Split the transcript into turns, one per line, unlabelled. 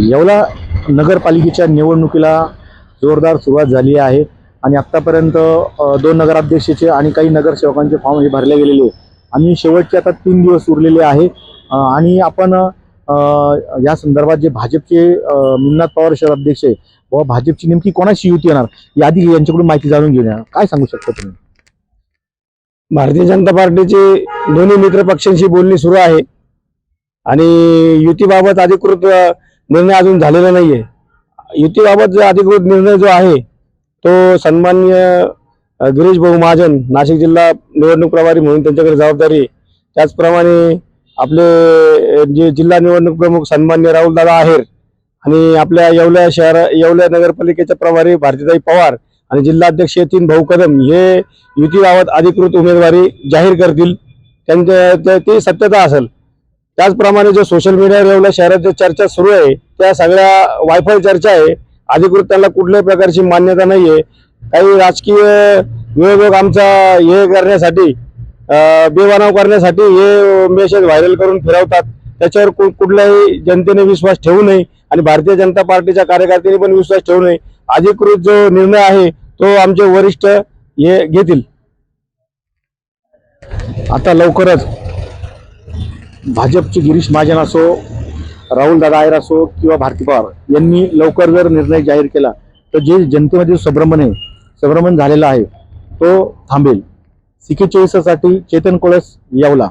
येवला नगरपालिकेच्या निवडणुकीला जोरदार सुरुवात झाली आहे आणि आत्तापर्यंत दोन नगराध्यक्षाचे आणि काही नगरसेवकांचे फॉर्म हे भरले गेलेले आहे. आणि शेवटचे आता तीन दिवस उरलेले आहे. आणि आपण या संदर्भात जे भाजपचे अ, पवार शहराध्यक्ष आहे व भाजपची नेमकी कोणाशी युती येणार? यादी यांच्याकडून माहिती जाणून घेणार काय सांगू शकता तुम्ही?
भारतीय जनता पार्टीचे दोन्ही मित्र पक्षांशी बोलणी सुरू आहे. आणि युतीबाबत अधिकृत निर्णय अजून झालेला नाहीये. युतीबाबत जो अधिकृत निर्णय जो आहे तो सन्मान्य गिरीश भाऊ महाजन नाशिक जिल्हा निवडणूक प्रभारी म्हणून त्यांच्याकडे जबाबदारी त्याचप्रमाणे आपले जे जिल्हा निवडणूक प्रमुख सन्मान्य राहुलदादा आहेर आणि आपल्या येवल्या शहर येवल्या नगरपालिकेच्या प्रभारी भारतीताई पवार आणि जिल्हाध्यक्ष यतीन भाऊ कदम हे युतीबाबत अधिकृत उमेदवारी जाहीर करतील. त्यांच्या ते- सत्यता असेल. त्याचप्रमाणे जो सोशल मीडियावर एवढ्या शहरात जो चर्चा सुरू आहे त्या सगळ्या वायफळ चर्चा आहे अधिकृत त्यांना कुठल्याही प्रकारची मान्यता नाहीये. काही राजकीय विरोधक आमचा हे करण्यासाठी अं, बेबनाव करण्यासाठी हे मेसेज व्हायरल करून फिरवतात. त्याच्यावर कु- कुठल्याही जनतेने विश्वास ठेवू नये आणि भारतीय जनता पार्टीच्या कार्यकर्त्यांनी पण विश्वास ठेवू नये. अधिकृत जो निर्णय आहे तो आमचे वरिष्ठ हे घेतील.
आता लवकरच भाजपचे गिरीश महाजन असो राहुल दादा आयर असो किंवा भारती पवार यांनी लवकर जर निर्णय जाहीर केला तर जे जनतेमध्ये संभ्रमण आहे संभ्रमण झालेला आहे तो थांबेल. सीके चोवीससाठी चेतन कोळस यावला.